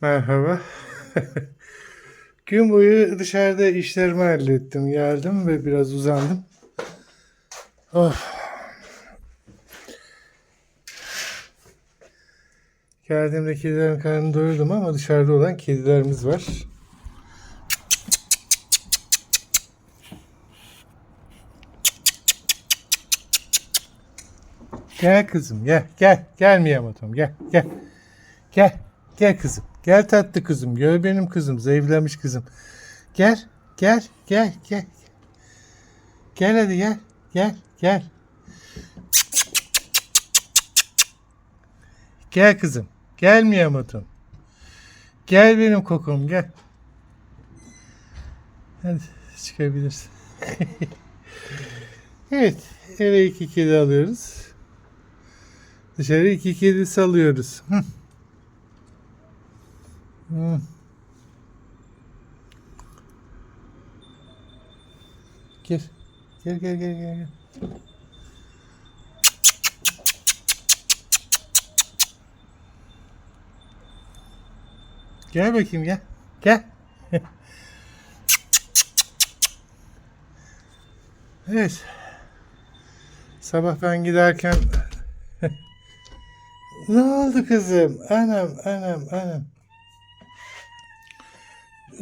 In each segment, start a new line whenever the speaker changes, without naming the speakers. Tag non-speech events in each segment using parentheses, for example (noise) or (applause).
Merhaba. (laughs) Gün boyu dışarıda işlerimi hallettim. Geldim ve biraz uzandım. Of. Geldiğimde kedilerin karnını doyurdum ama dışarıda olan kedilerimiz var. Gel kızım gel gel gel Miyamoto'm gel gel gel gel kızım gel tatlı kızım gör benim kızım zayıflamış kızım. Gel gel gel gel. Gel hadi gel gel gel. Gel kızım gel Miyamoto'm gel benim kokum gel. Hadi çıkabilirsin. (laughs) Evet eve iki kedi alıyoruz. Dışarı iki kedi salıyoruz. Hı. Gel. Gel gel gel gel. gel. Gel bakayım gel. Gel. (laughs) evet. Sabah ben giderken (laughs) ne oldu kızım? Anam, anam, anam.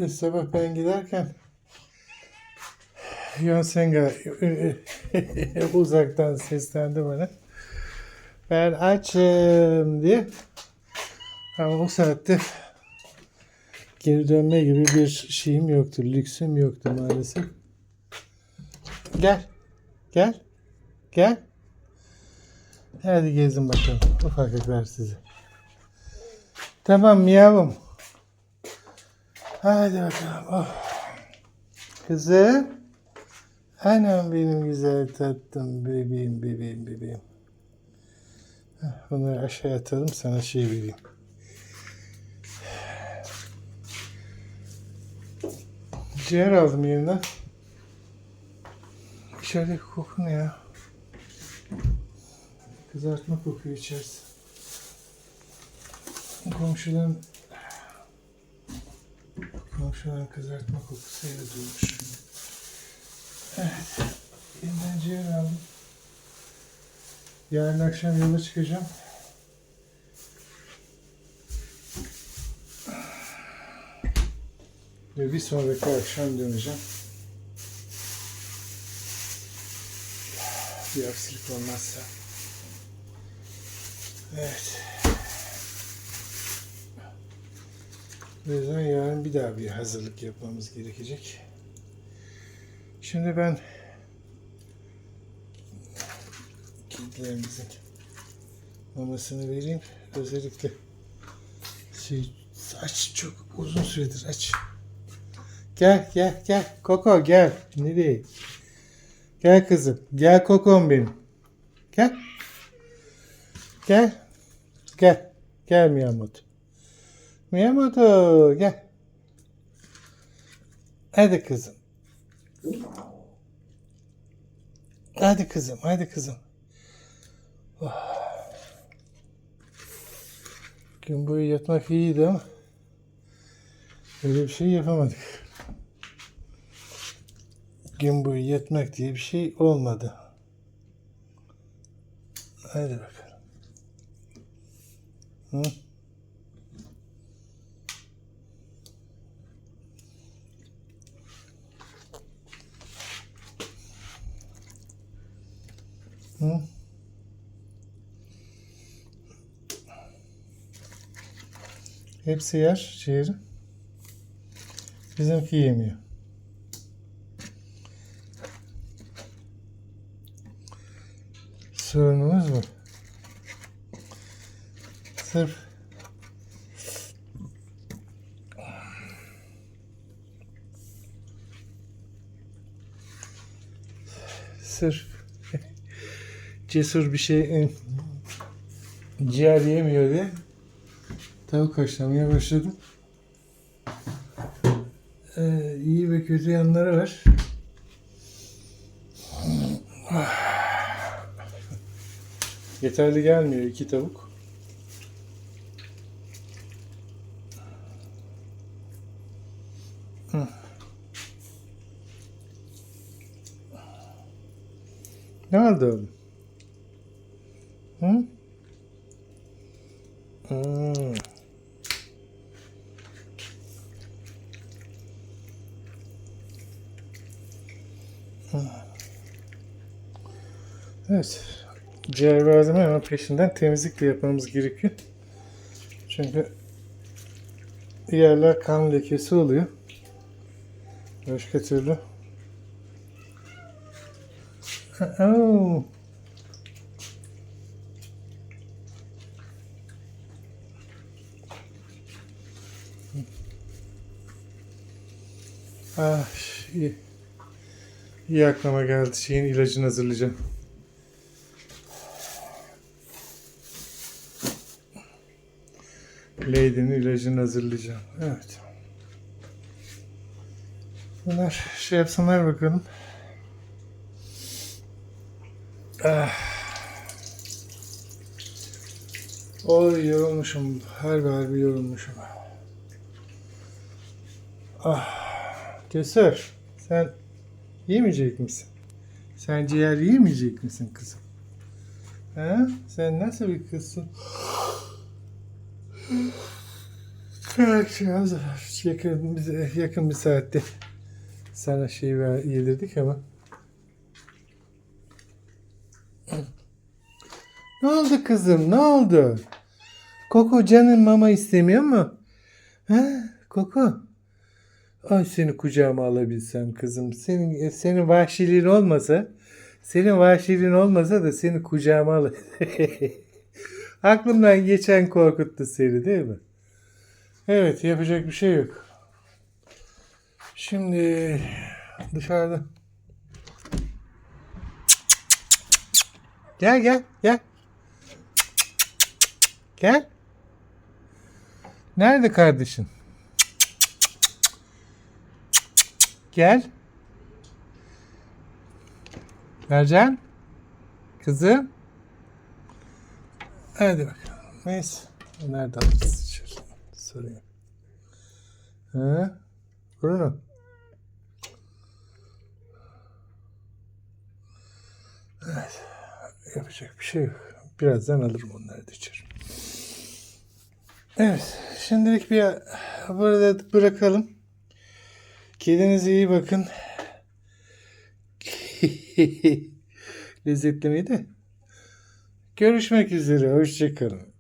E, Sabah ben giderken Yonsenga (laughs) uzaktan seslendi bana. Ben açım diye. Ama o saatte geri dönme gibi bir şeyim yoktu. Lüksüm yoktu maalesef. Gel. Gel. Gel. Hadi gezin bakalım. Ufaklıklar sizi. Tamam miyavum. Hadi bakalım. Oh. Kızım. Anam benim güzel tatlım. Bebeğim, bebeğim, bebeğim. Bunları aşağı atalım sana şey vereyim. Ciğer aldım yerinden. İçerideki koku ne ya? Kızartma kokuyor içerisi. Komşuların komşuların kızartma kokusuyla duymuş. Evet. Yeniden ciğer aldım. Yarın akşam yola çıkacağım. Ve bir sonraki akşam döneceğim. Bir aksilik olmazsa. Evet. O yüzden yarın bir daha bir hazırlık yapmamız gerekecek. Şimdi ben kedilerimizin mamasını vereyim. Özellikle şey aç çok uzun süredir aç. Gel gel gel Koko gel. Nereye? Gel kızım. Gel Kokom benim. Gel. Gel. Gel. Gel Miyamoto. Miyamoto gel. Hadi kızım. Hadi kızım, hadi kızım. Oh. Gün boyu yatmak iyiydi ama öyle bir şey yapamadık. Gün boyu yatmak diye bir şey olmadı. Hadi bakalım. Hı? Hı? Hepsi yer ciğeri. Bizimki yemiyor. Sorunumuz bu. Sırf sırf cesur bir şey e, ciğer yemiyor diye tavuk haşlamaya başladım. Ee, iyi ve kötü yanları var. Yeterli gelmiyor iki tavuk. Ne oldu oğlum? Hı? Hmm. Hı. Evet. Malzeme ama peşinden temizlik de yapmamız gerekiyor. Çünkü yerler kan lekesi oluyor. Başka türlü. Oh. Ah, iyi. İyi aklıma geldi. Şeyin ilacını hazırlayacağım. Lady'nin ilacını hazırlayacağım. Evet. Bunlar şey yapsınlar bakalım. Ah. Oy yorulmuşum. Harbi harbi yorulmuşum. Ah. Cesur. Sen yemeyecek misin? Sen ciğer yemeyecek misin kızım? Ha? Sen nasıl bir kızsın? Akşam yakın, bize yakın bir saatte sana şey yedirdik ama. Ne oldu kızım? Ne oldu? Koko canın mama istemiyor mu? Ha? Koko. Ay seni kucağıma alabilsem kızım. Senin senin vahşiliğin olmasa, senin vahşiliğin olmasa da seni kucağıma al. (laughs) Aklımdan geçen korkuttu seni değil mi? Evet yapacak bir şey yok. Şimdi dışarıda. Gel gel gel. Gel. Nerede kardeşin? Gel. Mercan. Kızım. Hadi bakalım. Neyse. Nerede alırız içeri? Sorayım. Ha? Bruno. Evet. Yapacak bir şey yok. Birazdan alırım onları da içeri. Evet. Şimdilik bir burada bırakalım. Kedinize iyi bakın. (laughs) Lezzetli miydi? Görüşmek üzere. Hoşçakalın.